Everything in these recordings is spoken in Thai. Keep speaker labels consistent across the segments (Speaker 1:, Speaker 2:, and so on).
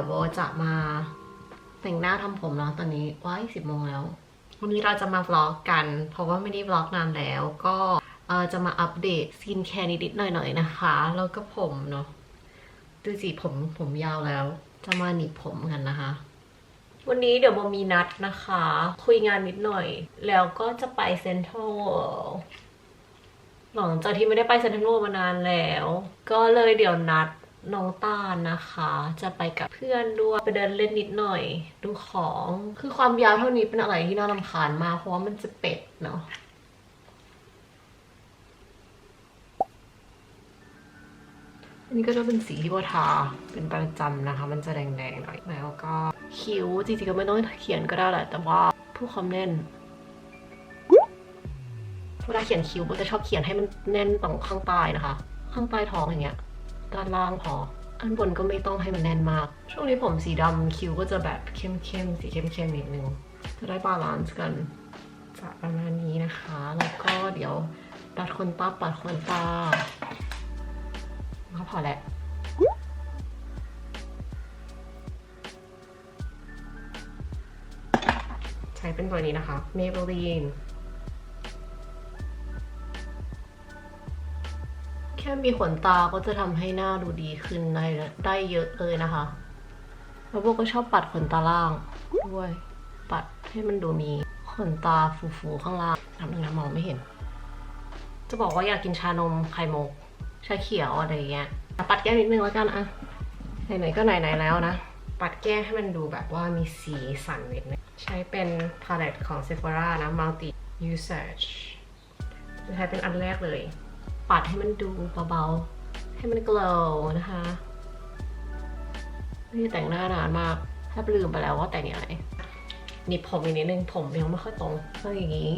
Speaker 1: ยวโบจะมาแต่งหน้าทำผมแล้วตอนนี้ว้ายสิบโมงแล้ว วันนี้เราจะมาบล็อกกัน เพราะว่าไม่ได้บล็อกนานแล้ว ก็เออจะมาอัปเดตสกินแคร์นิดๆหน่อยๆนะคะ แล้วก็ผมเนาะดูสิผมผมยาวแล้ว จะมาหนีบผมกันนะคะ วันนี้เดี๋ยวโบมีนัดนะคะ คุยงานนิดหน่อย แล้วก็จะไปเซ็นทรัลหลังจากที่ไม่ได้ไปเซ็นทรัลมานานแล้ว ก็เลยเดี๋ยวนัด น้องตาลนะคะ จะไปกับเพื่อนด้วยไปเดินเล่นนิดหน่อย ดูของ คือความยาวเท่านี้เป็นอะไรที่น่ารำคาญมากเพราะว่ามันจะเป็ดเนาะอันนี้ก็จะเป็นสีที่โบทาเป็นประจำนะคะ มันจะแดงๆหน่อยแล้วก็คิ้วจริงๆก็ไม่ต้องเขียนก็ได้แหละแต่ว่าเพื่อความแน่นเวลาเขียนคิ้วโบจะชอบเขียนให้มันแน่นตรงข้างใต้นะคะ ข้างใต้ท้องอย่างเงี้ย ด้านล่างพอ อันบนก็ไม่ต้องให้มันแน่นมาก ช่วงนี้ผมสีดำคิ้วก็จะแบบเข้มๆ สีเข้มๆนิดนึง จะได้บาลานซ์กันจะประมาณนี้นะคะ แล้วก็เดี๋ยวดัดขนตาปัดขนตาก็พอแล้วใช้เป็นตัวนี้นะคะ Maybelline แค่มีขนตาก็จะทำให้หน้าดูดีขึ้นได้ได้เยอะเลยนะคะแล้วพวกก็ชอบปัดขนตาล่างด้วย ปัดให้มันดูมีขนตาฟูๆข้างล่างทำหนึ่งนะมองไม่เห็น จะบอกว่าอยากกินชานมไข่มุกชาเขียวอะไรเงี้ยปัดแก้มนิดนึงแล้วกันอะไหนๆก็ไหนๆแล้วนะ ปัดแก้ให้มันดูแบบว่ามีสีสันนิดนึงใช้เป็นพาเลตของ Sephora นะ Multi Usage จะใช้เป็นอันแรกเลย ปัดให้มันดูเบาๆ ให้มัน glow นะคะ นี่แต่งหน้านานมากแทบลืมไปแล้วว่าแต่งยังไงนี่ผมอีกนิดนึงผมยังไม่ค่อยตรงก็อย่างนี้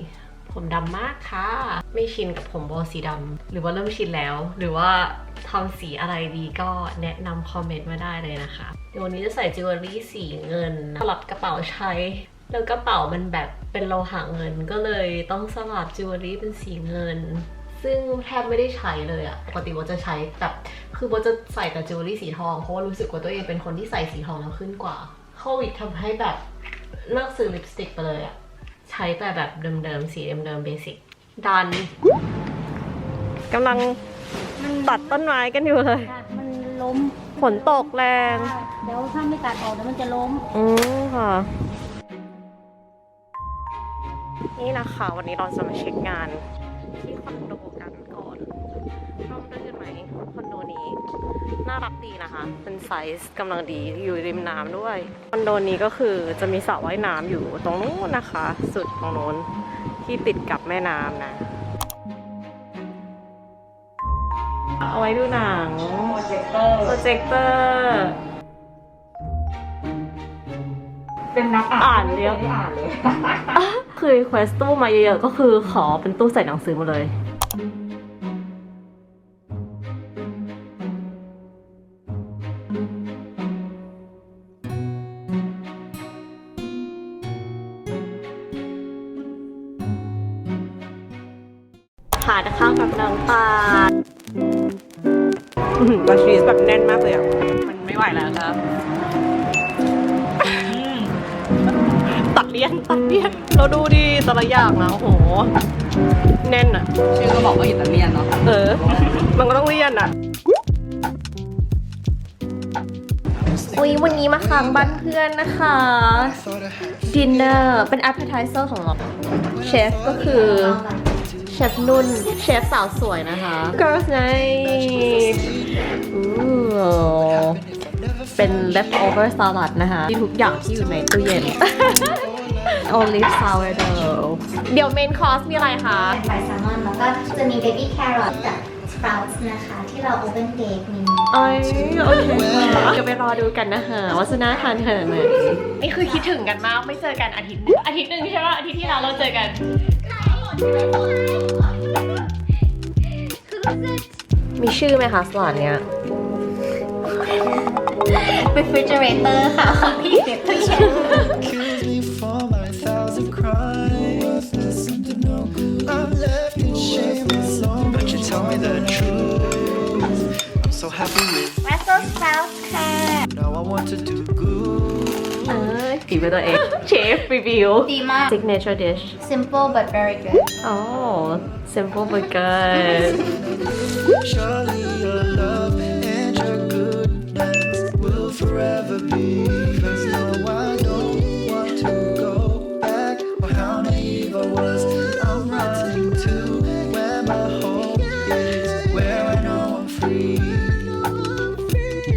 Speaker 1: ผมดำมากค่ะ ไม่ชินกับผมโบสีดำหรือว่าเริ่มชินแล้ว หรือว่าทำสีอะไรดีก็แนะนำคอมเมนต์มาได้เลยนะคะเดี๋ยววันนี้จะใส่จิวเวลรี่สีเงินสลับกระเป๋าใช้ แล้วกระเป๋ามันแบบเป็นโลหะเงินก็เลยต้องสลับจิวเวลรี่เป็นสีเงิน ซึ่งแทบไม่ได้ใช้เลยอะปกติโบจะใช้แบบคือโบจะใส่แต่จิวเวลรี่สีทอง เพราะว่ารู้สึกว่าตัวเองเป็นคนที่ใส่สีทองแล้วขึ้นกว่าโควิดทำให้แบบเลิกซื้อลิปสติกไปเลยอะใช้แต่แบบเดิมๆสีเดิมๆเบสิกดันกำลังตัดต้นไม้กันอยู่เลย
Speaker 2: มันล้ม
Speaker 1: ฝนตกแรง
Speaker 2: เดี๋ยวถ้าไม่ตัดออกเดี๋ยวมันจะล้ม
Speaker 1: อืมค่ะ นี่นะคะ วันนี้เราจะมาเช็คงาน ที่คอนโดกันก่อนร่มรื่นไหมคอนโดนี้ น่ารักดีนะคะ เป็นไซส์กำลังดีอยู่ริมน้ำด้วย คอนโดนี้ก็คือจะมีสระว่ายน้ำอยู่ตรงนู้นนะคะ สุดตรงนู้นที่ติดกับแม่น้ำนะเอาไว้ดูหนังโปรเจคเตอร์โปรเจคเตอร์
Speaker 3: เป็นนัก
Speaker 1: อ่านเรียก
Speaker 3: ไม่อ่านเลย
Speaker 1: คือ request ตู้มาเยอะๆก็คือขอเป็นตู้ใส่หนังสือมาเลยหาข้างกับน้ำตาลบาชีสแบบแน่นมากเลยอะ มันไม่ไหวแล้วครับ เลี่ยนตัดเลี่ยนเราดูดีแต่ละอย่างนะโอ้โห แน่นอะ
Speaker 3: ชื่อก็บอกว่าอิตาเลียนเนาะ
Speaker 1: เออ มันก็ต้องเลี่ยนอะอุ๊ยวันนี้มาค้างบ้านเพื่อนนะคะดินเนอร์เป็น appetizer ของเราเชฟก็คือเชฟนุ่นเชฟสาวสวยนะคะ Girls Night อู้ เป็น leftover salad นะคะที่ทุกอย่างที่อยู่ในตู้เย็น olive sourdough เดี๋ยว main course มีอะไรคะ
Speaker 4: เป็นปลาแซลมอนแล้วก็จะมีเบบี้แครอทกับสปร u ตนะคะ ที่เราโอเ n นเบกมี
Speaker 1: เอ้ยโอเคค่ะเดี๋ยวไปรอดูกันนะคะว่าจะน่าทานขนาดไหนนี่คือคิดถึงกันมากไม่เจอกันอาทิตย์หนึงอาทิตย์หนึ่งใช่ไหมอาทิตย์ที่แล้วเราเจอกัน มีชื่อไหมคะสลัดเนี้ย
Speaker 4: refrigerator ค่ะของพี่เด็กตู้เย็น
Speaker 5: kills me for my thousand crimes. I'm left in shame alone, but you tell me the truth. I'm so happy with
Speaker 4: แวสโซสปร u ตค่ะ
Speaker 5: Now I want to do good.
Speaker 1: เออฝีมือตัวเอง เชฟรีวิว
Speaker 4: ดีมาก
Speaker 1: signature dish
Speaker 4: simple but very good
Speaker 1: อ๋อ simple but good
Speaker 5: Surely your love